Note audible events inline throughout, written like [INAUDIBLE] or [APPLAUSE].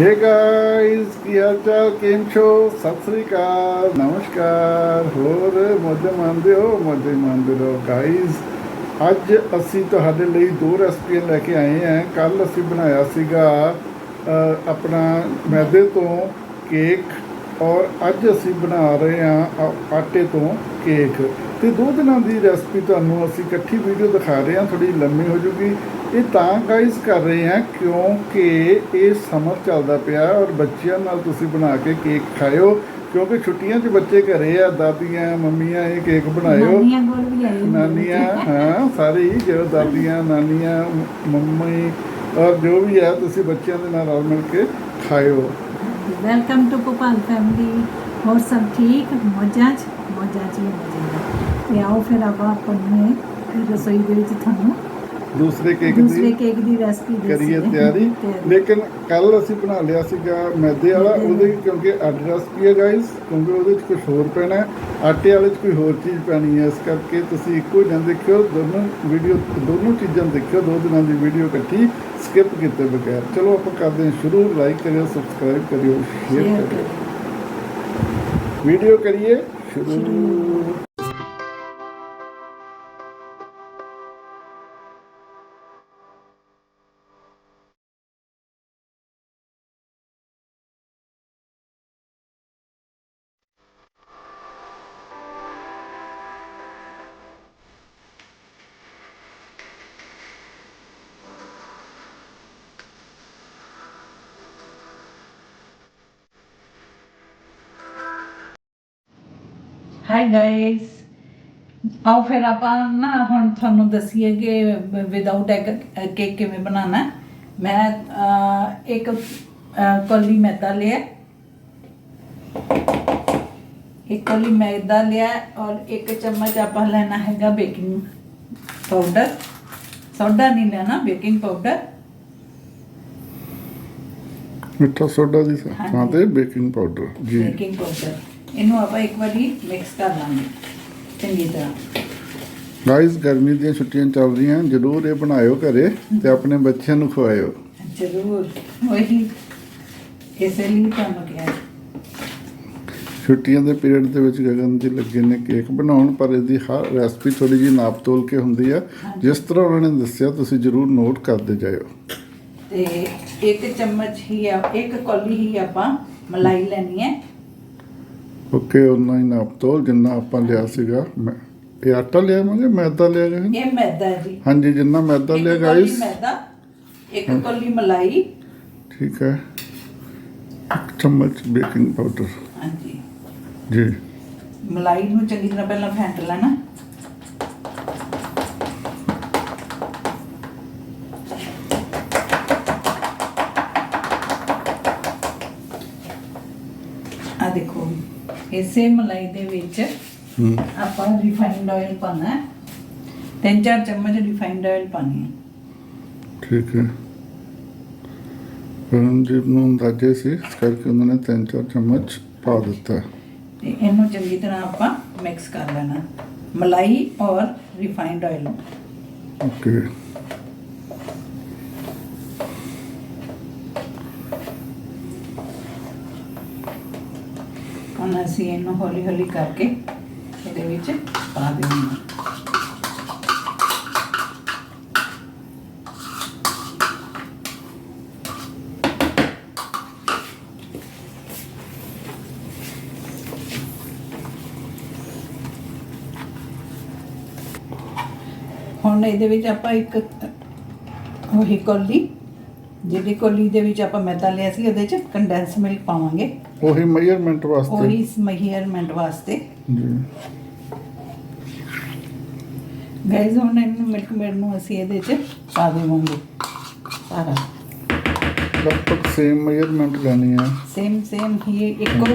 Hey guys ਕੀ ਹਾਲ છો ਸਤਿ ਸ੍ਰੀ ਅਕਾਲ ਨਮਸਕਾਰ ਹੋਰ ਮੋਢੇ ਮੰਨਦੇ ਹੋ? ਮੋਢੇ ਮੰਨਦੇ ਰਹੋ। ਗਾਈਜ਼ ਅੱਜ ਅਸੀਂ ਤੁਹਾਡੇ ਲਈ ਦੋ ਰੈਸਪੀਆਂ ਲੈ ਕੇ ਆਏ ਹਾਂ। ਕੱਲ ਅਸੀਂ ਬਣਾਇਆ ਸੀਗਾ ਆਪਣਾ ਮੈਦੇ ਤੋਂ ਕੇਕ ਔਰ ਅੱਜ ਅਸੀਂ ਬਣਾ ਰਹੇ ਹਾਂ ਆ- ਆਟੇ ਤੋਂ ਕੇਕ। ਤੇ ਦੋ ਦਿਨਾਂ ਦੀ ਰੈਸਪੀ ਤੁਹਾਨੂੰ ਅਸੀਂ ਇਕੱਠੀ ਵੀਡੀਓ ਦਿਖਾ ਰਹੇ ਹਾਂ ਥੋੜੀ ਲੰਮੀ ਹੋ ਜੂਗੀ। ਇਹ ਤਾਂ ਗਾਈਸ ਕਰ ਰਹੇ ਹਾਂ ਕਿਉਂਕਿ ਇਹ ਸਮਰ ਚੱਲਦਾ ਪਿਆ ਔਰ ਬੱਚਿਆਂ ਨਾਲ ਤੁਸੀਂ ਬਣਾ ਕੇ ਕੇਕ ਖਾਇਓ ਕਿਉਂਕਿ ਛੁੱਟੀਆਂ 'ਚ ਬੱਚੇ ਘਰੇ ਆ ਦਾਦੀਆਂ ਮੰਮੀਆਂ ਇਹ ਕੇਕ ਬਣਾਇਓ। ਨਾਨੀਆਂ ਕੋਲ ਵੀ ਆਏ ਹੁੰਦੇ ਨਾਨੀਆਂ ਹਾਂ ਸਾਰੇ ਹੀ ਜੋ ਦਾਦੀਆਂ ਨਾਨੀਆਂ ਮੰਮੀ ਔਰ ਜੋ ਵੀ ਹੈ ਤੁਸੀਂ ਬੱਚਿਆਂ ਦੇ ਨਾਲ ਰਲ ਮਿਲ ਕੇ ਖਾਇਓ। ਵੈਲਕਮ ਟੂ ਗੋਪਾਲ ਫੈਮਿਲੀ ਹੋਰ ਸਭ ਠੀਕ ਮੌਜਾਂ 'ਚ ਮੌਜਾਂ 'ਚ ਹੀ ਮੌਜਾਂ ਤੇ ਆਓ ਫਿਰ ਆਪਾਂ ਆਪਣੇ ਰਸੋਈ ਦੇ ਵਿੱਚ ਤੁਹਾਨੂੰ ਦੂਸਰੇ ਕੇਕ ਦੂਸਰੇ ਦੀ ਕੇਕ ਦੀ ਰੈਸਪੀ ਕਰੀਏ [LAUGHS] ਤਿਆਰੀ। ਲੇਕਿਨ ਕੱਲ ਅਸੀਂ ਬਣਾ ਲਿਆ ਸੀਗਾ ਮੈਦੇ ਵਾਲਾ ਉਹਦੇ ਕਿਉਂਕਿ ਅੱਡ ਰੈਸਪੀ ਹੈ ਗਾਇਸ ਕਿਉਂਕਿ ਉਹਦੇ 'ਚ ਕੁਝ ਹੋਰ ਪੈਣਾ ਹੈ। ਆਟੇ ਵਾਲੇ 'ਚ ਕੋਈ ਹੋਰ ਚੀਜ਼ ਪੈਣੀ ਹੈ। ਇਸ ਕਰਕੇ ਤੁਸੀਂ ਇੱਕੋ ਜਿਹਾ ਦੇਖਿਓ ਦੋਨੋਂ ਵੀਡੀਓ ਦੋਨੋਂ ਚੀਜ਼ਾਂ ਦੇਖਿਓ ਦੋ ਦਿਨਾਂ ਦੀ ਵੀਡੀਓ ਇਕੱਠੀ ਸਕਿਪ ਕੀਤੇ ਬਗੈਰ। ਚਲੋ ਆਪਾਂ ਕਰਦੇ ਹਾਂ ਸ਼ੁਰੂ। ਲਾਈਕ ਕਰਿਓ ਸਬਸਕ੍ਰਾਈਬ ਕਰਿਓ ਸ਼ੇਅਰ ਕਰਿਓ। ਕਰੋ ਵੀਡੀਓ ਕਰੀਏ ਸ਼ੁਰੂ। ਹਾਈ ਗਾਇਸ ਆਓ ਫਿਰ ਆਪਾਂ ਨਾ ਹੁਣ ਤੁਹਾਨੂੰ ਦਸੀਏ ਕਿ ਵਿਦਆਊਟ ਐਗ ਕੇਕ ਕਿਵੇਂ ਬਣਾਉਣਾ। ਮੈਂ ਇੱਕ ਕੌਲੀ ਮੈਦਾ ਲਿਆ। ਇੱਕ ਕੌਲੀ ਮੈਦਾ ਲਿਆ ਔਰ ਇੱਕ ਚਮਚ ਆਪਾਂ ਲੈਣਾ ਹੈਗਾ ਬੇਕਿੰਗ ਪਾਊਡਰ ਸੋਡਾ ਨਹੀਂ ਲੈਣਾ ਬੇਕਿੰਗ ਪਾਊਡਰ ਮਿੱਠਾ ਸੋਡਾ ਥਾਂ ਹਾਂਜੀ। ਤੇ ਬੇਕਿੰਗ ਪਾਊਡਰ ਜੀ। ਬੇਕਿੰਗ ਪਾਊਡਰ ਇਹਨੂੰ ਆਪਾਂ ਇੱਕ ਵਾਰੀ ਮਿਕਸ ਕਰ ਲਾਂਗੇ। ਚੰਗੀ ਤਰ੍ਹਾਂ। ਗਾਇਸ ਗਰਮੀ ਦੀਆਂ ਛੁੱਟੀਆਂ ਚੱਲ ਰਹੀਆਂ ਜਰੂਰ ਇਹ ਬਣਾਇਓ ਘਰੇ ਤੇ ਆਪਣੇ ਬੱਚਿਆਂ ਨੂੰ ਖਵਾਇਓ। ਜ਼ਰੂਰ। ਉਹੀ ਇਸੇ ਲਈ ਤੁਹਾਨੂੰ ਕਿਹਾ। ਛੁੱਟੀਆਂ ਦੇ ਪੀਰੀਅਡ ਦੇ ਵਿੱਚ ਗਗਨ ਜੀ ਲੱਗੇ ਨੇ ਕੇਕ ਬਣਾਉਣ ਪਰ ਇਹਦੀ ਹਰ ਰੈਸਪੀ ਥੋੜੀ ਜਿਹੀ ਨਾਪ ਤੋਲ ਕੇ ਹੁੰਦੀ ਆ। ਜਿਸ ਤਰ੍ਹਾਂ ਉਹਨਾਂ ਨੇ ਦੱਸਿਆ ਤੁਸੀਂ ਜਰੂਰ ਨੋਟ ਕਰਦੇ ਜਾਇਓ। ਤੇ ਇੱਕ ਚਮਚ ਹੀ ਆ ਇੱਕ ਕੌਲੀ ਹੀ ਆਪਾਂ ਮਲਾਈ ਲੈਣੀ ਹੈ। ਓਕੇ ਉਹਨਾਂ ਹੀ ਨਾਪ ਤੋਲ ਜਿੰਨਾ ਆਪਾਂ ਲਿਆ ਸੀਗਾ ਮੈਂ ਇਹ ਆਟਾ ਲਿਆ ਮੈਂ ਮੈਦਾ ਲਿਆ ਗਿਆ ਇਹ ਮੈਦਾ ਹੈ ਜੀ। ਹਾਂਜੀ ਜਿੰਨਾ ਮੈਦਾ ਇੱਕ ਲਿਆ ਕੌਲੀ ਗਾਇਸ ਮੈਦਾ ਇੱਕ ਕੌਲੀ ਮਲਾਈ। ਠੀਕ ਹੈ। ਇੱਕ ਚਮਚ ਬੇਕਿੰਗ ਪਾਊਡਰ। ਹਾਂਜੀ। ਜੀ। ਮਲਾਈ ਨੂੰ ਚੰਗੀ ਤਰ੍ਹਾਂ ਪਹਿਲਾਂ ਫੈਂਟ ਲੈਣਾ ਆ ਦੇਖੋ ਇਸੇ ਮਲਾਈ ਦੇ ਵਿੱਚ ਆਪਾਂ ਰਿਫਾਈਨਡ ਆਇਲ ਪਾਣਾ ਹੈ। ਤਿੰਨ ਚਾਰ ਚਮਚ ਰਿਫਾਈਨਡ ਆਇਲ ਪਾਣੀ ਹੈ। ਠੀਕ ਹੈ। ਰਣਜੀਤ ਨੂੰ ਅੰਦਾਜ਼ੇ ਸੀ ਇਸ ਕਰਕੇ ਉਹਨਾਂ ਨੇ ਤਿੰਨ ਚਾਰ ਚਮਚ ਪਾ ਦਿੱਤਾ ਤੇ ਇਹਨੂੰ ਚੰਗੀ ਤਰ੍ਹਾਂ ਆਪਾਂ ਮਿਕਸ ਕਰ ਲੈਣਾ। ਮਲਾਈ ਔਰ ਰਿਫਾਈਨਡ ਆਇਲ ਓਕੇ ਹੁਣ ਅਸੀਂ ਇਹਨੂੰ ਹੌਲੀ ਹੌਲੀ ਕਰਕੇ ਇਹਦੇ ਵਿੱਚ ਪਾ ਦੇਣਾ ਹੁਣ ਇਹਦੇ ਵਿੱਚ ਆਪਾਂ ਇੱਕ ਉਹੀ ਕੋਲੀ ਜਿਹੜੀ ਕੌਲੀ ਦੇ ਵਿੱਚ ਆਪਾਂ ਮੈਦਾ ਲਿਆ ਸੀ, ਉਹਦੇ ਚ ਕੰਡੈਂਸ ਮਿਲਕ ਪਾਵਾਂਗੇ। ਉਹੀ ਮੈਜ਼ਰਮੈਂਟ ਵਾਸਤੇ। ਉਹੀ ਮਹੀਅਰਮੈਂਟ ਵਾਸਤੇ। ਜੀ। ਗਾਇਜ਼ ਹੁਣ ਇਹਨੂੰ ਮਿਲਕ ਮੇਡ ਨੂੰ ਅਸੀਂ ਇਹਦੇ ਚ ਪਾ ਦੇਵਾਂਗੇ। ਸਾਰਾ। ਲਗਭਗ ਸੇਮ ਮੈਜ਼ਰਮੈਂਟ ਲੈਣੀ ਹੈ। ਸੇਮ ਸੇਮ ਹੀ ਇੱਕੋ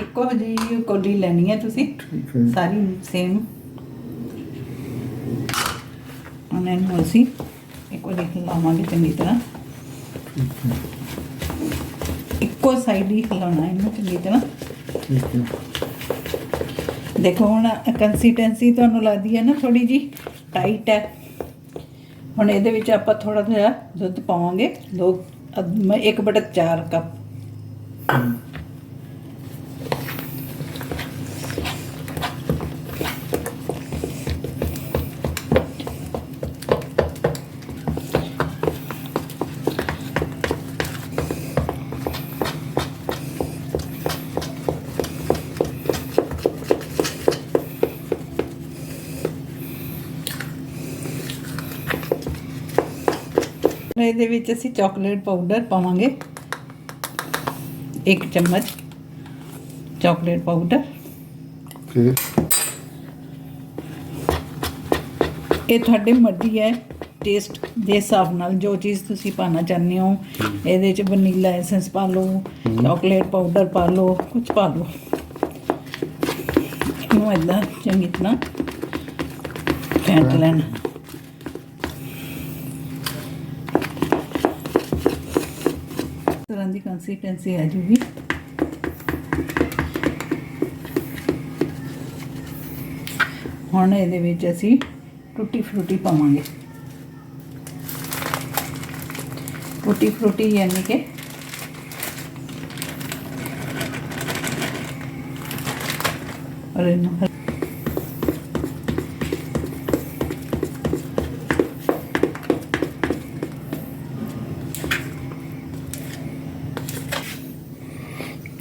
ਇੱਕੋ ਜਿਹੀ ਕੋਲੀ ਲੈਣੀ ਹੈ ਤੁਸੀਂ। ਠੀਕ ਹੈ। ਸਾਰੀ ਸੇਮ ਹੁਣ ਇਹਨੂੰ ਅਸੀਂ ਇੱਕ ਵਾਰੀ ਹਿਲਾਵਾਂਗੇ ਚੰਗੀ ਤਰ੍ਹਾਂ। ਇੱਕੋ ਸਾਈਡ ਹੀ ਹਿਲਾਉਣਾ ਇਹਨੂੰ ਚੰਗੀ ਤਰ੍ਹਾਂ। ਠੀਕ ਹੈ। ਦੇਖੋ ਹੁਣ ਕੰਸਿਸਟੈਂਸੀ ਤੁਹਾਨੂੰ ਲੱਗਦੀ ਹੈ ਨਾ ਥੋੜੀ ਜੀ ਟਾਈਟ ਹੈ। ਹੁਣ ਇਹਦੇ ਵਿੱਚ ਆਪਾਂ ਥੋੜਾ ਜਿਹਾ ਦੁੱਧ ਪਾਵਾਂਗੇ। ਦੋ ਅੱਧ- ਮੈਂ ਇੱਕ ਬਟਾ ਚਾਰ ਕੱਪ ਇਹਦੇ ਵਿੱਚ ਅਸੀਂ ਚਾਕਲੇਟ ਪਾਊਡਰ ਪਾਵਾਂਗੇ। ਇੱਕ ਚਮਚ ਚਾਕਲੇਟ ਪਾਊਡਰ ਓਕੇ। ਇਹ ਤੁਹਾਡੀ ਮਰਜ਼ੀ ਹੈ ਟੇਸਟ ਦੇ ਹਿਸਾਬ ਨਾਲ ਜੋ ਚੀਜ਼ ਤੁਸੀਂ ਪਾਣਾ ਚਾਹੁੰਦੇ ਹੋ। ਇਹਦੇ ਚ ਵਨੀਲਾ ਐਸੈਂਸ ਪਾ ਲਓ ਚਾਕਲੇਟ ਪਾਊਡਰ ਪਾ ਲਓ ਕੁਝ ਪਾ ਲਓ। ਇਹਨੂੰ ਏਦਾਂ ਚੰਗੀ ਤਰ੍ਹਾਂ ਫੈਂਟ ਲੈਣਾ ਇਸ ਤਰ੍ਹਾਂ ਦੀ ਕੰਸਿਸਟੈਂਸੀ ਆ ਜੂਗੀ। ਹੁਣ ਇਹਦੇ ਵਿੱਚ ਅਸੀਂ ਟੁੱਟੀ ਫਰੂਟੀ ਪਾਵਾਂਗੇ। ਟੁੱਟੀ ਫਰੂਟੀ ਯਾਨੀ ਕਿ ਔਰ ਇਹਨੂੰ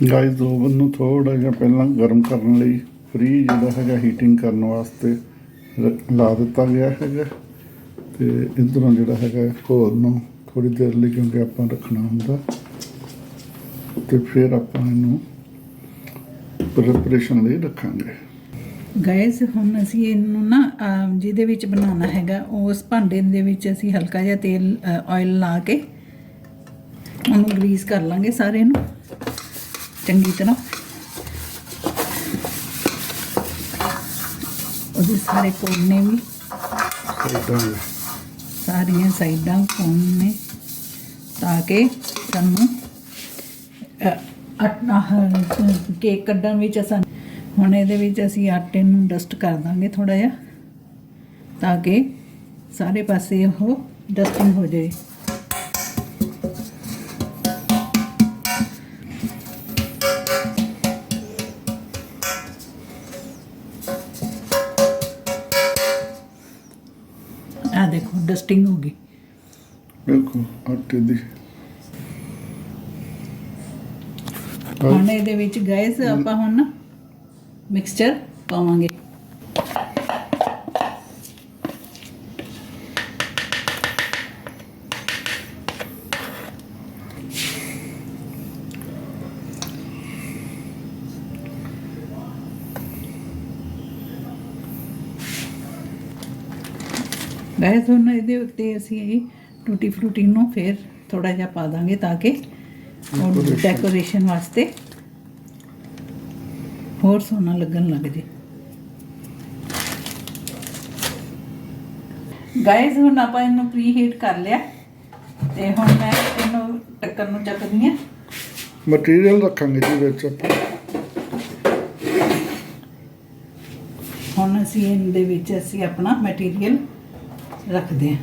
ਗਾਇਸ ਓਵਨ ਨੂੰ ਥੋੜਾ ਜਿਹਾ ਪਹਿਲਾਂ ਗਰਮ ਕਰਨ ਲਈ ਫ੍ਰੀ ਜਿਹੜਾ ਹੈਗਾ ਹੀਟਿੰਗ ਕਰਨ ਵਾਸਤੇ ਲਾ ਦਿੱਤਾ ਗਿਆ ਹੈਗਾ। ਤੇ ਇਧਰੋਂ ਜਿਹੜਾ ਹੈਗਾ ਹੋਰ ਨੂੰ ਥੋੜੀ ਦੇਰ ਲਈ ਕਿਉਂਕਿ ਆਪਾਂ ਰੱਖਣਾ ਹੁੰਦਾ। ਤੇ ਫਿਰ ਆਪਾਂ ਇਹਨੂੰ ਪ੍ਰਿਪਰੇਸ਼ਨ ਲਈ ਰੱਖਾਂਗੇ। ਗਾਇਸ, ਹੁਣ ਅਸੀਂ ਇਹਨੂੰ ਨਾ ਜਿਹਦੇ ਵਿੱਚ ਬਣਾਉਣਾ ਹੈਗਾ, ਉਸ ਭਾਂਡੇ ਦੇ ਵਿੱਚ ਅਸੀਂ ਹਲਕਾ ਜਿਹਾ ਤੇਲ ਆਇਲ ਲਾ ਕੇ ਉਹਨੂੰ ਗਰੀਸ ਕਰ ਲਾਂਗੇ ਸਾਰੇ ਨੂੰ। ਚੰਗੀ ਤਰ੍ਹਾਂ। ਉਹਦੇ ਸਾਰੇ ਕੋਨੇ ਵੀ। ਸਾਈਡਾਂ। ਸਾਰੀਆਂ ਸਾਈਡਾਂ ਕੋਨੇ ਤਾਂ ਕਿ ਸਾਨੂੰ ਆਟਾ ਕੇਕ ਕੱਢਣ ਵਿੱਚ ਆਸਾਨ ਹੁਣ ਇਹਦੇ ਵਿੱਚ ਅਸੀਂ ਆਟੇ ਨੂੰ ਡਸਟ ਕਰ ਦਾਂਗੇ ਥੋੜਾ ਜਿਹਾ ਤਾਂ ਕਿ ਸਾਰੇ ਪਾਸੇ ਉਹ ਡਸਟਿੰਗ ਹੋ ਜਾਏ। ਡਸਟਿੰਗ ਹੋ ਗਈ। ਦੇਖੋ ਆਟੇ ਦੀ। ਹੁਣ ਇਹਦੇ ਵਿੱਚ ਗੈਸ ਆਪਾਂ ਹੁਣ ਮਿਕਸਚਰ ਪਾਵਾਂਗੇ। ਗੈਸ ਹੁਣ ਇਹਦੇ ਉੱਤੇ ਅਸੀਂ ਇਹ ਟੂਟੀ ਫਰੂਟੀ ਨੂੰ ਫਿਰ ਥੋੜਾ ਜਿਹਾ ਪਾ ਦਾਂਗੇ ਤਾਂ ਕਿ. ਡੈਕੋਰੇਸ਼ਨ ਵਾਸਤੇ ਹੋਰ ਸੋਹਣਾ ਲੱਗਣ ਲੱਗ ਜੇ। ਗਾਇਜ਼ ਹੁਣ ਆਪਾਂ ਇਹਨੂੰ ਪ੍ਰੀ ਹੀਟ ਕਰ ਲਿਆ ਤੇ ਹੁਣ ਮੈਂ ਇਹਨੂੰ ਟੱਕਰ ਨੂੰ ਚੱਕਦੀ ਆ ਮਟੀਰੀਅਲ ਰੱਖਾਂਗੇ ਜੀ ਵਿੱਚ ਆਪਾਂ। ਹੁਣ ਅਸੀਂ ਇਹਦੇ ਵਿੱਚ ਅਸੀਂ ਆਪਣਾ ਮਟੀਰੀਅਲ ਰੱਖਦੇ ਹਾਂ।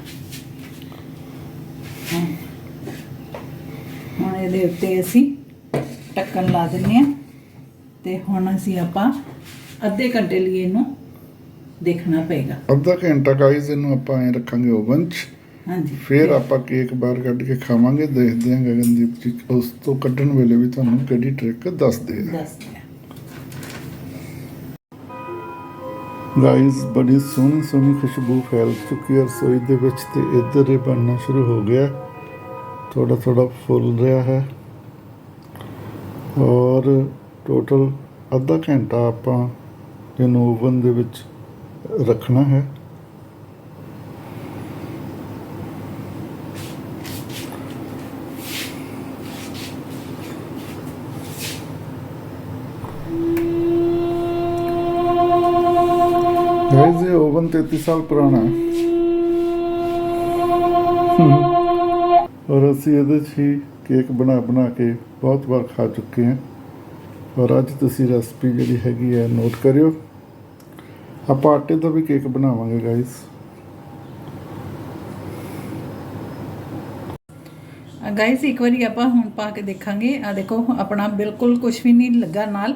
ਹੁਣ ਇਹਦੇ ਉੱਤੇ ਅਸੀਂ ਢੱਕਣ ਲਾ ਦਿੰਦੇ ਹਾਂ ਤੇ ਹੁਣ ਅਸੀਂ ਆਪਾਂ ਅੱਧੇ ਘੰਟੇ ਲਈ ਇਹਨੂੰ ਦੇਖਣਾ ਪਏਗਾ। ਅੱਧਾ ਘੰਟਾ ਗਾਇਸ ਇਹਨੂੰ ਆਪਾਂ ਐ ਰੱਖਾਂਗੇ ਓਵਨ 'ਚ। ਹਾਂਜੀ। ਫਿਰ ਆਪਾਂ ਕੇਕ ਬਾਹਰ ਕੱਢ ਕੇ ਖਾਵਾਂਗੇ ਦੇਖਦੇ ਹਾਂ ਗਗਨਦੀਪ ਜੀ ਉਸ ਤੋਂ ਕੱਢਣ ਵੇਲੇ ਵੀ ਤੁਹਾਨੂੰ ਕਿਹੜੀ ਟ੍ਰਿਕ ਦੱਸਦੇ ਆ। ਦੱਸਦੇ ਹਾਂ ਗਾਇਸ ਬੜੀ ਸੋਹਣੀ ਸੋਹਣੀ ਖੁਸ਼ਬੂ ਫੈਲ ਚੁੱਕੀ ਹੈ ਰਸੋਈ ਦੇ ਵਿੱਚ ਤੇ ਇੱਧਰ ਇਹ ਬਣਨਾ ਸ਼ੁਰੂ ਹੋ ਗਿਆ। ਥੋੜਾ ਥੋੜਾ ਫੁੱਲ ਰਿਹਾ ਹੈ। ਔਰ ਟੋਟਲ ਅੱਧਾ ਘੰਟਾ ਆਪਾਂ ਇਹਨੂੰ ਓਵਨ ਦੇ ਵਿੱਚ ਰੱਖਣਾ ਹੈ ਗਾਇਸ ਇਹ ਓਵਨ 33 ਸਾਲ ਪੁਰਾਣਾ ਹੈ। ਔਰ ਅਸੀਂ ਇਹਦੇ 'ਚ ਹੀ ਕੇਕ ਬਣਾ ਬਣਾ ਕੇ ਬਹੁਤ ਵਾਰ ਖਾ ਚੁੱਕੇ ਹਾਂ। ਔਰ ਅੱਜ ਤੁਸੀਂ ਰੈਸਪੀ ਜਿਹੜੀ ਹੈਗੀ ਹੈ, ਨੋਟ ਕਰਿਓ। ਆਪਾਂ ਆਟੇ ਦਾ ਵੀ ਕੇਕ ਬਣਾਵਾਂਗੇ ਗਾਇਸ ਗਾਇਸ ਇੱਕ ਵਾਰੀ ਆਪਾਂ ਹੁਣ ਪਾ ਕੇ ਦੇਖਾਂਗੇ। ਆ ਦੇਖੋ, ਆਪਣਾ ਬਿਲਕੁਲ ਕੁਝ ਵੀ ਨਹੀਂ ਲੱਗਾ ਨਾਲ।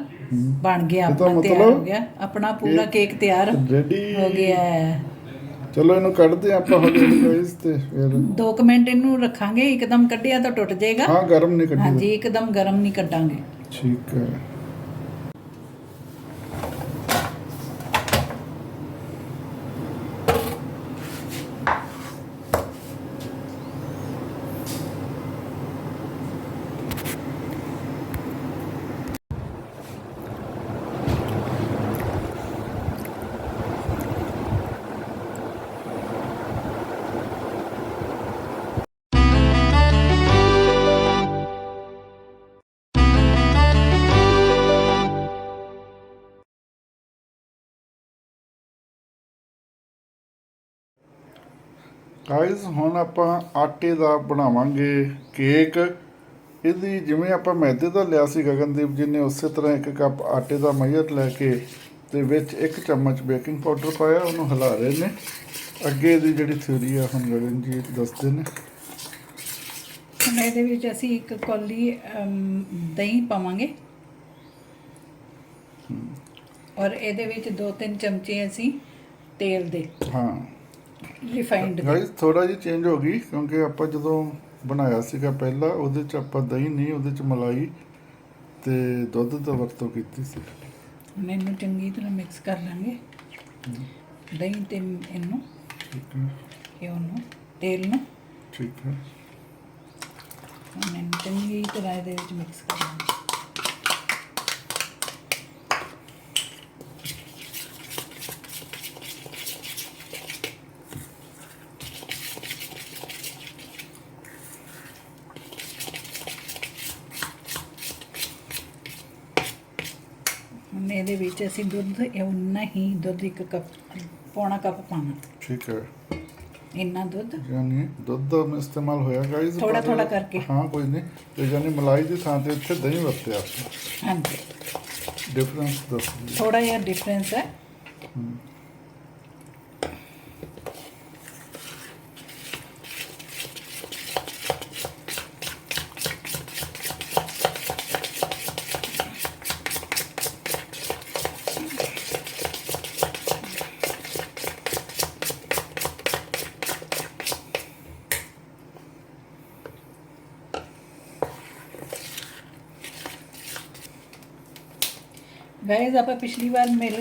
ਬਣ ਗਿਆ ਇਹਦਾ ਆਪਣਾ ਤਿਆਰ ਮਤਲਬ ਹੋ ਗਿਆ। ਆਪਣਾ ਪੂਰਾ ਕੇਕ ਤਿਆਰ ਰੈਡੀ ਹੋ ਗਿਆ ਹੈ। ਚਲੋ ਇਹਨੂੰ ਕੱਢਦੇ ਹਾਂ ਆਪਾਂ ਹੌਲੀ ਹੌਲੀ ਗਾਇਸ ਤੇ ਫਿਰ। ਦੋ ਕੁ ਮਿੰਟ ਇਹਨੂੰ ਰੱਖਾਂਗੇ ਇੱਕਦਮ ਕੱਢਿਆ ਤਾਂ ਟੁੱਟ ਜਾਏਗਾ। ਹਾਂ ਗਰਮ ਨਹੀਂ ਕੱਢੀ ਹਾਂਜੀ ਇੱਕਦਮ ਗਰਮ ਨਹੀਂ ਕੱਢਾਂਗੇ। ਠੀਕ ਹੈ। ਗਾਇਸ ਹੁਣ ਆਪਾਂ ਆਟੇ ਦਾ ਬਣਾਵਾਂਗੇ ਕੇਕ ਇਹਦੀ ਜਿਵੇਂ ਆਪਾਂ ਮੈਦੇ ਦਾ ਲਿਆ ਸੀ ਗਗਨਦੀਪ ਜੀ ਨੇ ਉਸੇ ਤਰ੍ਹਾਂ ਇੱਕ ਕੱਪ ਆਟੇ ਦਾ ਮਈਰ ਲੈ ਕੇ ਤੇ ਵਿੱਚ ਇੱਕ ਚਮਚ ਬੇਕਿੰਗ ਪਾਊਡਰ ਪਾਇਆ ਉਹਨੂੰ ਹਿਲਾ ਰਹੇ ਨੇ। ਅੱਗੇ ਦੀ ਜਿਹੜੀ ਥਿਊਰੀ ਆ ਹੁਣ ਗਗਨ ਜੀ ਦੱਸਦੇ ਨੇ। ਹੁਣ ਇਹਦੇ ਵਿੱਚ ਅਸੀਂ ਇੱਕ ਕੌਲੀ ਦਹੀਂ ਪਾਵਾਂਗੇ। ਔਰ ਇਹਦੇ ਵਿੱਚ ਦੋ ਤਿੰਨ ਚਮਚੇ ਅਸੀਂ ਤੇਲ ਦੇ। ਹਾਂ। ਰਿਫਾਈਨਡ ਗਾਇਸ ਥੋੜਾ ਜਿਹਾ ਚੇਂਜ ਹੋ ਗਈ ਕਿਉਂਕਿ ਆਪਾਂ ਜਦੋਂ ਬਣਾਇਆ ਸੀਗਾ ਪਹਿਲਾਂ ਉਹਦੇ ਚ ਆਪਾਂ ਦਹੀਂ ਨਹੀਂ ਉਹਦੇ ਚ ਮਲਾਈ ਤੇ ਦੁੱਧ ਦਾ ਵਰਤੋਂ ਕੀਤੀ ਸੀ। ਹੁਣ ਇਹਨੂੰ ਚੰਗੀ ਤਰ੍ਹਾਂ ਮਿਕਸ ਕਰ ਲਾਂਗੇ। ਦਹੀਂ ਤੇ ਇਹਨੂੰ ਠੀਕ ਹੈ। ਘਿਓ ਨੂੰ ਤੇਲ ਨੂੰ। ਠੀਕ ਹੈ। ਹੁਣ ਇਹਨੂੰ ਚੰਗੀ ਤਰ੍ਹਾਂ ਇਹਦੇ ਵਿੱਚ ਮਿਕਸ ਕਰ ਲਾਂਗੇ। ਇਹਦੇ ਵਿੱਚ ਅਸੀਂ ਦੁੱਧ ਉਨਾ ਹੀ ਦੁੱਧ ਇੱਕ ਕੱਪ ਪੌਣਾ ਕੱਪ ਪਾਣਾ ਠੀਕ ਹੈ। ਇੰਨਾ ਦੁੱਧ? ਯਾਨੀ ਦੁੱਧ ਦਾ ਇਸਤੇਮਾਲ ਹੋਇਆ ਗਾਇਸ ਥੋੜ੍ਹਾ- ਥੋੜ੍ਹਾ ਕਰਕੇ। ਹਾਂ ਕੋਈ ਨਹੀਂ। ਤੇ ਯਾਨੀ ਮਲਾਈ ਦੀ ਥਾਂ ਤੇ ਇੱਥੇ ਦਹੀਂ ਵਰਤਿਆ। ਹਾਂਜੀ। ਡਿਫਰੈਂਸ ਦੱਸ। ਥੋੜਾ ਜਿਹਾ ਡਿਫਰੈਂਸ ਹੈ। ਗਾਇਜ਼ ਆਪਾਂ ਪਿਛਲੀ ਵਾਰ ਮਿਲ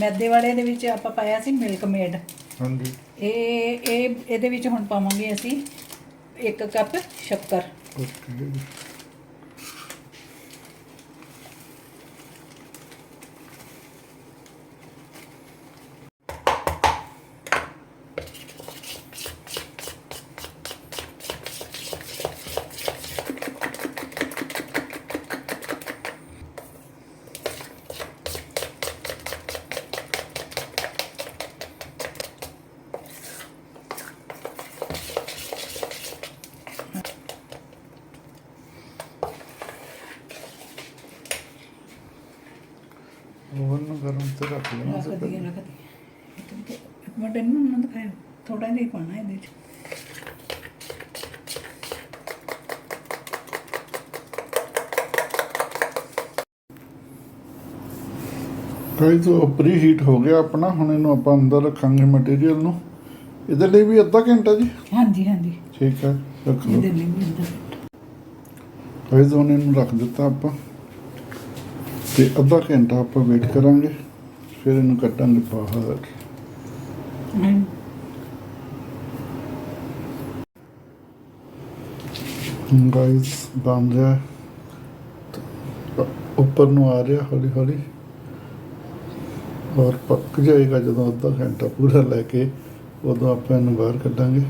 ਮੈਦੇ ਵਾਲੇ ਦੇ ਵਿੱਚ ਆਪਾਂ ਪਾਇਆ ਸੀ ਮਿਲਕ ਮੇਡ ਹਾਂਜੀ। ਇਹ ਇਹ ਇਹਦੇ ਵਿੱਚ ਹੁਣ ਪਾਵਾਂਗੇ ਅਸੀਂ ਇੱਕ ਕੱਪ ਸ਼ੱਕਰ। ਓਕੇ ਗਰਮ ਤੇ ਰੱਖ ਲੈਣਾ ਰੱਖ ਦਈਏ ਰੱਖ ਦਈਏ ਮਿੰਟ ਇਹਨੂੰ ਨਾ ਦਿਖਾਇਓ ਥੋੜਾ ਜਿਹਾ ਹੀ ਪਾਉਣਾ ਇਹਦੇ ਵਿੱਚ ਗਾਇਸ ਉਹ ਪ੍ਰੀ ਹੀਟ ਹੋ ਗਿਆ ਆਪਣਾ। ਹੁਣ ਇਹਨੂੰ ਆਪਾਂ ਅੰਦਰ ਰੱਖਾਂਗੇ ਮਟੀਰੀਅਲ ਨੂੰ। ਇਹਦੇ ਲਈ ਵੀ ਅੱਧਾ ਘੰਟਾ ਜੀ? ਹਾਂਜੀ ਹਾਂਜੀ। ਠੀਕ ਹੈ ਰੱਖ ਲਓ। ਇਹਦੇ ਲਈ ਵੀ ਅੰਦਰ ਗਾਇਸ ਹੁਣ ਇਹਨੂੰ ਰੱਖ ਦਿੱਤਾ ਆਪਾਂ। ਤੇ ਅੱਧਾ ਘੰਟਾ ਆਪਾਂ ਵੇਟ ਕਰਾਂਗੇ, ਫਿਰ ਇਹਨੂੰ ਕੱਟਾਂਗੇ ਬਾਹਰ। ਗਾਇਸ ਬਣ ਰਿਹਾ ਉੱਪਰ ਨੂੰ ਆ ਰਿਹਾ ਹੌਲੀ ਹੌਲੀ ਔਰ ਪੱਕ ਜਾਏਗਾ ਜਦੋਂ ਅੱਧਾ ਘੰਟਾ ਪੂਰਾ ਲੈ ਕੇ, ਉਦੋਂ ਆਪਾਂ ਇਹਨੂੰ ਬਾਹਰ ਕੱਢਾਂਗੇ।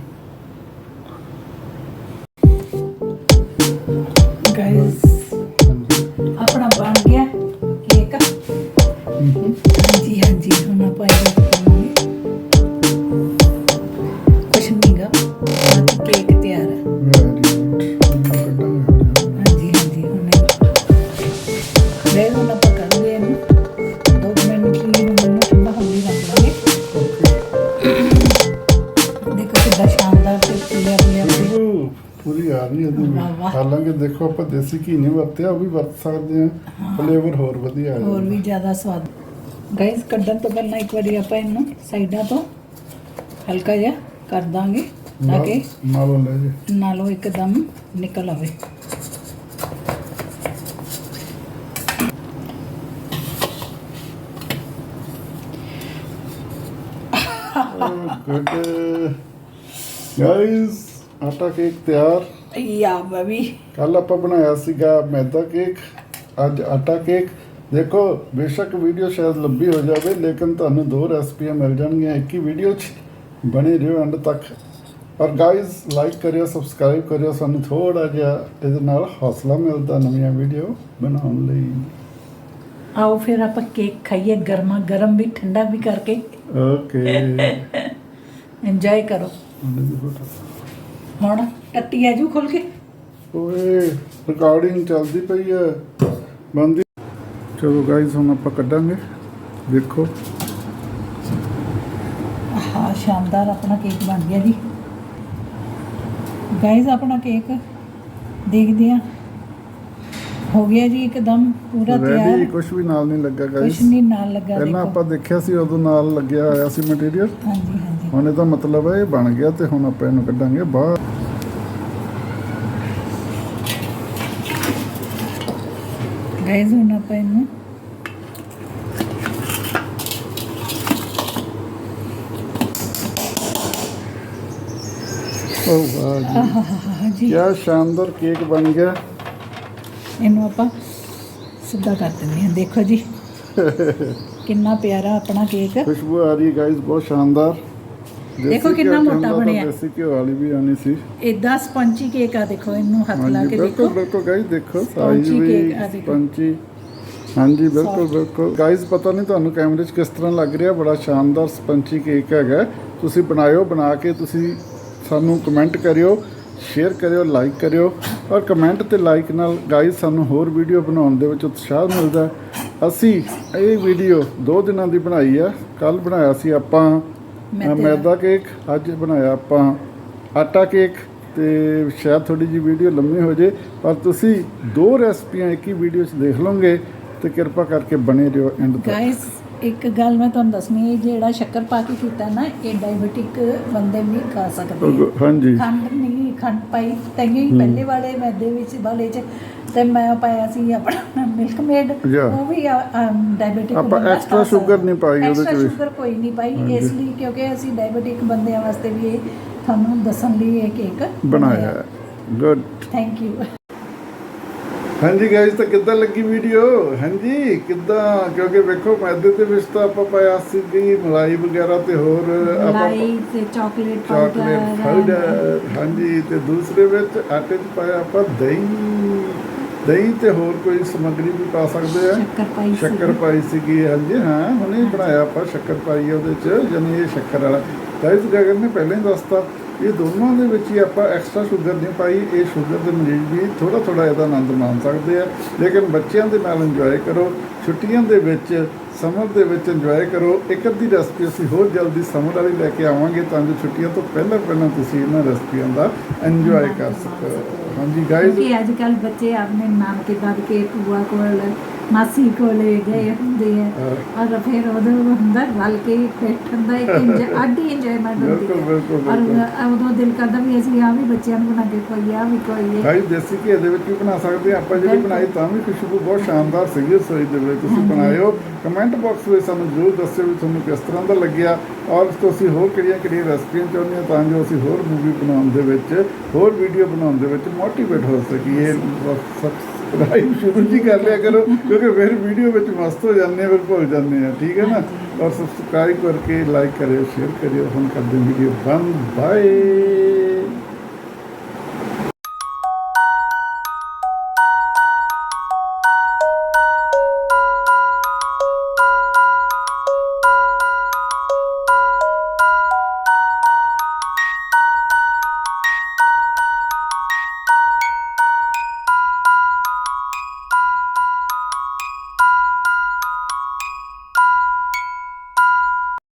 ਓਕੇ ਦੇਖੋ ਕਿੱਦਾਂ ਸ਼ਾਨਦਾਰ ਤੇ ਫੁੱਲਿਆ ਫੁੱਲਿਆ ਫੁੱਲਿਆ ਪੂਰੀ ਆ ਰਹੀ ਹੈ ਇਹਦੀ ਬਣਾਵਾਂਗੇ ਦੇਖੋ ਆਪਾਂ ਦੇਸੀ ਘੀ ਨਹੀਂ ਵਰਤਿਆ ਉਹ ਵੀ ਵਰਤ ਸਕਦੇ ਆ ਫਲੇਵਰ ਹੋਰ ਵਧੀਆ ਆ ਹੋਰ ਜਾਂਦਾ। ਵੀ ਜ਼ਿਆਦਾ ਸਵਾਦ। ਗਾਇਸ ਕੱਢਣ ਤੋਂ ਪਹਿਲਾਂ ਇੱਕ ਵਾਰੀ ਆਪਾਂ ਇਹਨੂੰ ਸਾਈਡਾਂ ਤੋਂ ਹਲਕਾ ਜਿਹਾ ਕਰ ਦਾਂਗੇ ਤਾਂ ਕਿ ਨਾਲ- ਨਾਲੋਂ ਲੈ ਜੀ। ਨਾਲੋਂ ਇੱਕਦਮ ਨਿਕਲ ਆਵੇ। ਗੁੱਡ ਗਾਇਸ ਆਟਾ ਕੇਕ ਤਿਆਰ। ਯਾ ਬੇਬੀ। ਕੱਲ ਆਪਾਂ ਬਣਾਇਆ ਸੀਗਾ ਮੈਦਾ ਕੇਕ ਅੱਜ ਆਟਾ ਕੇਕ। ਦੇਖੋ ਬੇਸ਼ੱਕ ਵੀਡੀਓ ਸ਼ਾਇਦ ਲੰਬੀ ਹੋ ਜਾਵੇ ਲੇਕਿਨ ਤੁਹਾਨੂੰ ਦੋ ਰੈਸਪੀਆਂ ਮਿਲ ਜਾਣਗੀਆਂ ਇੱਕ ਹੀ ਵੀਡੀਓ 'ਚ। ਬਣੇ ਰਹੋ ਐਂਡ ਤੱਕ। ਔਰ ਗਾਇਸ ਲਾਈਕ ਕਰਿਓ ਸਬਸਕ੍ਰਾਈਬ ਕਰਿਓ ਸਾਨੂੰ ਥੋੜਾ ਜਿਹਾ ਇਹਦੇ ਨਾਲ ਹੌਸਲਾ ਮਿਲਦਾ ਨਵੀਆਂ ਵੀਡੀਓ ਬਣਾਉਣ ਲਈ। ਆਓ ਫਿਰ ਆਪਾਂ ਕੇਕ ਖਾਈਏ ਗਰਮਾ ਗਰਮ ਵੀ ਠੰਡਾ ਵੀ ਕਰਕੇ। ਓਕੇ ਇੰਜੋਏ [LAUGHS] ਕਰੋ। ਹੁਣ ਟੱਟੀ ਆਜੂ ਖੋਲ ਕੇ। ਓਏ ਰਿਕਾਰਡਿੰਗ ਚੱਲਦੀ ਪਈ ਹੈ। ਬੰਦੀ ਚਲੋ ਗਾਇਸ ਹੁਣ ਆਪਾਂ ਕੱਢਾਂਗੇ। ਦੇਖੋ। ਹਾਂ ਸ਼ਾਨਦਾਰ ਆਪਣਾ ਕੇਕ ਬਣ ਗਿਆ ਜੀ। ਗਾਇਜ਼ ਆਪਣਾ ਕੇਕ ਦੇਖਦੇ ਆ ਹੋ ਗਿਆ ਜੀ ਇੱਕਦਮ ਪੂਰਾ ਰੈਡੀ ਤਿਆਰ। ਕੁਝ ਵੀ ਨਾਲ ਨਹੀਂ ਲੱਗਾ ਗਾਇਸ ਨਹੀਂ ਨਾਲ ਲੱਗਾ ਪਹਿਲਾਂ ਦੇਖੋ। ਆਪਾਂ ਦੇਖਿਆ ਸੀ ਉਦੋਂ ਨਾਲ ਲੱਗਿਆ ਹੋਇਆ ਸੀ ਮਟੀਰੀਅਲ ਹਾਂਜੀ ਹਾਂਜੀ। ਹੁਣ ਇਹਦਾ ਮਤਲਬ ਹੈ ਇਹ ਬਣ ਗਿਆ ਤੇ ਹੁਣ ਆਪਾਂ ਇਹਨੂੰ ਕੱਢਾਂਗੇ ਬਾਹਰ। ਗਾਇਜ਼ ਹੁਣ ਆਪਾਂ ਇਹਨੂੰ। ਓ ਵਾਹ ਜੀ। ਕੀ ਸ਼ਾਨਦਾਰ ਕੇਕ ਬਣ ਗਿਆ। ਇਹਨੂੰ ਆਪਾਂ ਸਿੱਧਾ ਕਰ ਦਿੰਦੇ ਹਾਂ। ਦੇਖੋ ਜੀ [LAUGHS] ਕਿੰਨਾ ਪਿਆਰਾ ਆਪਣਾ ਕੇਕ। ਖੁਸ਼ਬੂ ਆ ਰਹੀ ਹੈ ਗਾਇਸ ਬਹੁਤ ਸ਼ਾਨਦਾਰ। ਦੇਖੋ ਕਿੰਨਾ ਮੋਟਾ ਬਣਿਆ। ਦੇਸੀ ਘਿਓ ਵਾਲੀ ਵੀ ਆਣੀ ਸੀ ਇਦਾਂ ਸਪੰਚੀ ਕੇਕ ਆ ਦੇਖੋ ਇਹਨੂੰ ਹੱਥ ਲਾ ਕੇ ਬਿਲਕੁਲ ਦੇਖੋ ਬਿਲਕੁਲ ਗਾਇਸ ਦੇਖੋ ਸਾਈਜ਼ ਵੀ। ਸਪੰਚੀ ਹਾਂਜੀ ਬਿਲਕੁਲ। ਬਿਲਕੁਲ ਗਾਇਸ ਪਤਾ ਨਹੀਂ ਤੁਹਾਨੂੰ ਕੈਮਰੇ 'ਚ ਕਿਸ ਤਰ੍ਹਾਂ ਲੱਗ ਰਿਹਾ ਬੜਾ ਸ਼ਾਨਦਾਰ ਸਪੰਚੀ ਕੇਕ ਹੈਗਾ ਤੁਸੀਂ ਬਣਾਇਓ ਬਣਾ ਕੇ ਤੁਸੀਂ ਸਾਨੂੰ ਕਮੈਂਟ ਕਰਿਓ ਸ਼ੇਅਰ ਕਰਿਓ ਲਾਈਕ ਕਰਿਓ ਔਰ ਕਮੈਂਟ ਤੇ ਲਾਈਕ ਨਾਲ ਗਾਇਸ ਸਾਨੂੰ ਹੋਰ ਵੀਡੀਓ ਬਣਾਉਣ ਦੇ ਵਿੱਚ ਉਤਸ਼ਾਹ ਮਿਲਦਾ। ਅਸੀਂ ਇਹ ਵੀਡੀਓ ਦੋ ਦਿਨਾਂ ਦੀ ਬਣਾਈ ਆ ਕੱਲ ਬਣਾਇਆ ਸੀ ਆਪਾਂ ਮੈਦੇ ਕੇਕ ਅੱਜ ਬਣਾਇਆ ਆਪਾਂ ਆਟਾ ਕੇਕ ਤੇ ਸ਼ਾਇਦ ਥੋੜੀ ਜੀ ਵੀਡੀਓ ਲੰਮੀ ਹੋ ਜੇ ਪਰ ਤੁਸੀਂ ਦੋ ਰੈਸਪੀਆਂ ਇੱਕ ਹੀ ਵੀਡੀਓ 'ਚ ਦੇਖ ਲਓਗੇ ਤੇ ਕਿਰਪਾ ਕਰਕੇ ਬਣੇ ਰਹੋ ਐਂਡ ਤੱਕ। ਗਾਇਸ ਇੱਕ ਗੱਲ ਮੈਂ ਤੁਹਾਨੂੰ ਦੱਸਣੀ ਹੈ ਜਿਹੜਾ ਸ਼ੱਕਰ ਪਾ ਕੇ ਕੀਤਾ ਨਾ ਇਹ ਡਾਇਬੀਟਿਕ ਬੰਦੇ ਵੀ ਖਾ ਸਕਦੇ। ਹਾਂਜੀ। ਖੰਡ ਨਹੀਂ ਖੰਡ ਪਾਈ ਤੈਨੂੰ ਹੀ ਪਹਿਲੇ ਵਾਲੇ ਮੈਦੇ ਵਿੱਚ ਵਾਲੇ ਚ। ਤੇ ਮੈਂ ਪਾਇਆ ਸੀ ਆਪਣਾ ਮਿਲਕ ਮੇਡ Yeah. ਉਹ ਵੀ ਡਾਇਬੀਟਿਕ ਆਪਾਂ extra sugar ਨਹੀਂ ਪਾਈ ਉਹਦੇ ਚ ਵੀ। ਸ਼ੂਗਰ ਕੋਈ ਨਹੀਂ ਪਾਈ ਇਸ ਲਈ ਕਿਉਂਕਿ ਅਸੀਂ ਡਾਇਬੀਟਿਕ ਬੰਦਿਆਂ ਵਾਸਤੇ ਵੀ ਇਹ ਤੁਹਾਨੂੰ ਦੱਸਣ ਲਈ ਇਹ ਕੇਕ ਬਣਾਇਆ ਗੁੱਡ ਥੈਂਕ ਯੂ ਹਾਂਜੀ ਗਾਇਸ ਤਾਂ ਕਿੱਦਾਂ ਲੱਗੀ ਵੀਡੀਓ ਹਾਂਜੀ ਕਿੱਦਾਂ? ਕਿਉਂਕਿ ਵੇਖੋ ਮੈਦੇ ਦੇ ਵਿੱਚ ਤਾਂ ਆਪਾਂ ਪਾਇਆ ਸੀ ਮਲਾਈ ਵਗੈਰਾ ਤੇ ਹੋਰ ਆਪਾਂ ਮਲਾਈ ਤੇ ਚਾਕਲੇਟ ਚਾਕਲੇਟ ਪਾਊਡਰ ਹਾਂਜੀ ਤੇ ਦੂਸਰੇ ਵਿੱਚ ਆਟੇ 'ਚ ਪਾਇਆ ਆਪਾਂ ਦਹੀਂ। ਦਹੀਂ ਤੇ ਹੋਰ ਕੋਈ ਸਮੱਗਰੀ ਵੀ ਪਾ ਸਕਦੇ ਆ? ਸ਼ੱਕਰ ਪਾਈ ਸੀ ਸ਼ੱਕਰ ਪਾਈ ਸੀਗੀ ਹਾਂਜੀ ਹਾਂ ਹੁਣੇ ਬਣਾਇਆ ਆਪਾਂ ਸ਼ੱਕਰ ਪਾਈ ਉਹਦੇ 'ਚ ਯਾਨੀ ਇਹ ਸ਼ੱਕਰ ਵਾਲਾ। ਗਾਇਸ ਗਗਨ ਨੇ ਪਹਿਲਾਂ ਹੀ ਦੱਸਤਾ ਇਹ ਦੋਨੋਂ ਦੇ ਵਿੱਚ ਹੀ ਆਪਾਂ ਐਕਸਟਰਾ ਸ਼ੂਗਰ ਨਹੀਂ ਪਾਈ ਇਹ ਸ਼ੂਗਰ ਦੇ ਮਰੀਜ਼ ਵੀ ਥੋੜਾ ਥੋੜਾ ਇਹਦਾ ਆਨੰਦ ਮਾਣ ਸਕਦੇ ਆ। ਲੇਕਿਨ ਬੱਚਿਆਂ ਦੇ ਨਾਲ ਇੰਜੋਏ ਕਰੋ ਛੁੱਟੀਆਂ ਦੇ ਵਿੱਚ ਸਮਰ ਦੇ ਵਿੱਚ ਇੰਜੋਏ ਕਰੋ। ਇੱਕ ਅੱਧੀ ਰੈਸਪੀ ਅਸੀਂ ਹੋਰ ਜਲਦੀ ਸਮਰ ਵਾਲੀ ਲੈ ਕੇ ਆਵਾਂਗੇ ਤਾਂ ਜੋ ਛੁੱਟੀਆਂ ਤੋਂ ਪਹਿਲਾਂ ਪਹਿਲਾਂ ਤੁਸੀਂ ਇਹਨਾਂ ਰੈਸਪੀਆਂ ਦਾ ਇੰਜੋਏ ਕਰ ਸਕੋ। ਹਾਂਜੀ ਗਾਇਜ਼ ਕਿਉਂਕਿ ਅੱਜ ਕੱਲ ਬੱਚੇ ਆਪਣੇ ਨਾਨਕੇ ਦਾਦਕੇ ਭੂਆ ਕੋਲ ਮਾਸੀ ਕੋਲੇ ਗਏ ਹੁੰਦੇ ਆ। ਔਰ ਫਿਰ ਉਦੋਂ ਹੁੰਦਾ ਰਲ ਕੇ ਬੈਠਣ ਦਾ ਇੱਕ ਇੰਜ- ਅੱਡੀ ਇੰਜੋਇਮੈਂਟ ਹੁੰਦੀ ਹੈ। ਔਰ ਉਦੋਂ ਦਿਲ ਕਰਦਾ ਵੀ ਅਸੀਂ ਆ ਵੀ ਬੱਚਿਆਂ ਨੂੰ ਬਣਾ ਕੇ ਖਵਾਈਏ ਆ ਵੀ ਖਵਾਈਏ ਭਾਈ ਦੇਸੀ ਘੀ ਦੇ ਵਿੱਚ ਵੀ ਬਣਾ ਸਕਦੇ ਹਾਂ ਆਪਾਂ ਜਿਹੜੀ। ਬਣਾਈ ਤਾਂ ਵੀ ਖੁਸ਼ਬੂ ਬਹੁਤ ਸ਼ਾਨਦਾਰ ਸੀਗੀ ਰਸੋਈ ਦੇ ਵਿੱਚ। ਤੁਸੀਂ। ਬਣਾਇਓ। ਕਮੈਂਟ ਬਾਕਸ ਵਿੱਚ ਸਾਨੂੰ ਜ਼ਰੂਰ ਦੱਸਿਓ ਵੀ ਤੁਹਾਨੂੰ ਕਿਸ ਤਰ੍ਹਾਂ ਦਾ ਲੱਗਿਆ। ਔਰ ਤੁਸੀਂ ਹੋਰ ਕਿਹੜੀਆਂ ਕਿਹੜੀਆਂ ਰੈਸਪੀਆਂ ਚਾਹੁੰਦੇ ਹੋ ਤਾਂ ਜੋ ਅਸੀਂ ਹੋਰ ਮੂਵੀ ਬਣਾਉਣ ਦੇ ਵਿੱਚ ਹੋਰ ਵੀਡੀਓ ਬਣਾਉਣ ਦੇ ਵਿੱਚ ਮੋਟੀਵੇਟ ਹੋ ਸਕੀਏ। ਸਬਸਕ੍ਰਾਈਬ ਸ਼ੁਰੂ ਜੀ ਕਰ ਲਿਆ ਕਰੋ, ਕਿਉਂਕਿ ਫਿਰ ਵੀਡੀਓ ਵਿੱਚ ਮਸਤ ਹੋ ਜਾਂਦੇ ਆ, ਫਿਰ ਭੁੱਲ ਜਾਂਦੇ ਆ, ਠੀਕ ਹੈ ਨਾ? ਔਰ ਸਬਸਕ੍ਰਾਈਬ ਕਰਕੇ ਲਾਈਕ ਕਰਿਓ ਸ਼ੇਅਰ ਕਰਿਓ, ਹੁਣ ਕਰਦੇ ਵੀਡੀਓ ਬੰਦ ਬਾਏ